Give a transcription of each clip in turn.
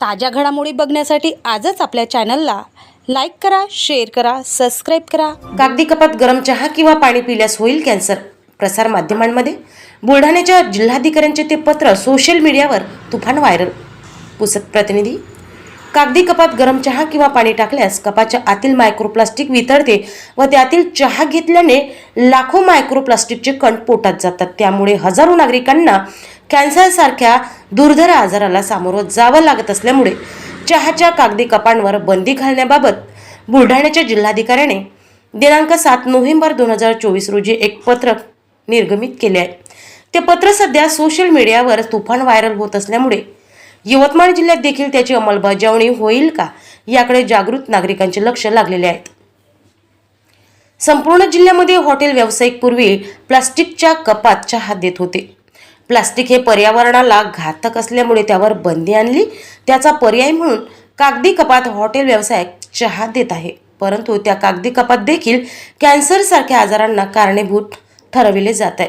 ताज्या घडामोडी बघण्यासाठी आजच आपल्या चॅनलला लाईक करा शेअर करा सबस्क्राईब करा. कागदी कपात गरम चहा किंवा पाणी पिल्यास होईल कॅन्सर. प्रसार माध्यमांमध्ये. बुलढाण्याच्या जिल्हाधिकाऱ्यांचे ते पत्र सोशल मीडियावर तुफान व्हायरल. पुसत प्रतिनिधी कागदी कपात गरम चहा किंवा पाणी टाकल्यास कपाच्या आतील मायक्रोप्लास्टिक वितळते व त्यातील चहा घेतल्याने लाखो मायक्रोप्लास्टिकचे कण पोटात जातात. त्यामुळे हजारो नागरिकांना कॅन्सरसारख्या दुर्धर आजाराला सामोरं जावं लागत असल्यामुळे चहाच्या कागदी कपांवर बंदी घालण्याबाबत बुलढाण्याच्या जिल्हाधिकाऱ्याने दिनांक सात नोव्हेंबर दोन हजार चोवीस रोजी एक पत्रक निर्गमित केले आहे. ते पत्र सध्या सोशल मीडियावर तुफान व्हायरल होत असल्यामुळे यवतमाळ जिल्ह्यात देखील त्याची अंमलबजावणी होईल का याकडे जागृत नागरिकांचे लक्ष लागलेले आहेत. संपूर्ण जिल्ह्यामध्ये हॉटेल व्यावसायिक पूर्वी प्लास्टिकच्या कपात चहा देत होते. प्लास्टिक हे पर्यावरणाला घातक असल्यामुळे त्यावर बंदी आणली. त्याचा पर्याय म्हणून कागदी कपात हॉटेल व्यवसाय चहा देत आहे. परंतु त्या कागदी कपात देखील कॅन्सरसारख्या आजारांना कारणीभूत ठरविले जात आहे.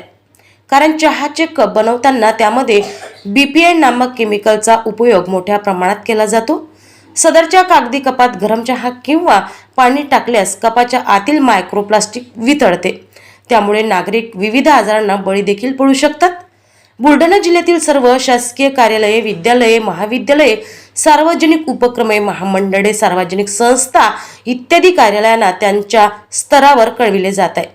कारण चहाचे कप बनवताना त्यामध्ये बी पी आय नामक केमिकलचा उपयोग मोठ्या प्रमाणात केला जातो. सदरच्या कागदी कपात गरम चहा किंवा पाणी टाकल्यास कपाच्या आतील मायक्रोप्लास्टिक वितळते. त्यामुळे नागरिक विविध आजारांना बळी देखील पडू शकतात. बुलढाणा जिल्ह्यातील सर्व शासकीय कार्यालये विद्यालये महाविद्यालये सार्वजनिक उपक्रमे महामंडळे सार्वजनिक संस्था इत्यादी कार्यालयांना त्यांच्या स्तरावर कळविले जात आहे.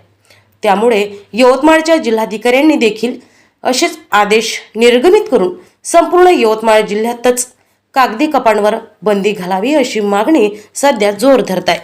त्यामुळे यवतमाळच्या जिल्हाधिकाऱ्यांनी देखील असेच आदेश निर्गमित करून संपूर्ण यवतमाळ जिल्ह्यातच कागदी कपांवर बंदी घालावी अशी मागणी सध्या जोर धरत आहे.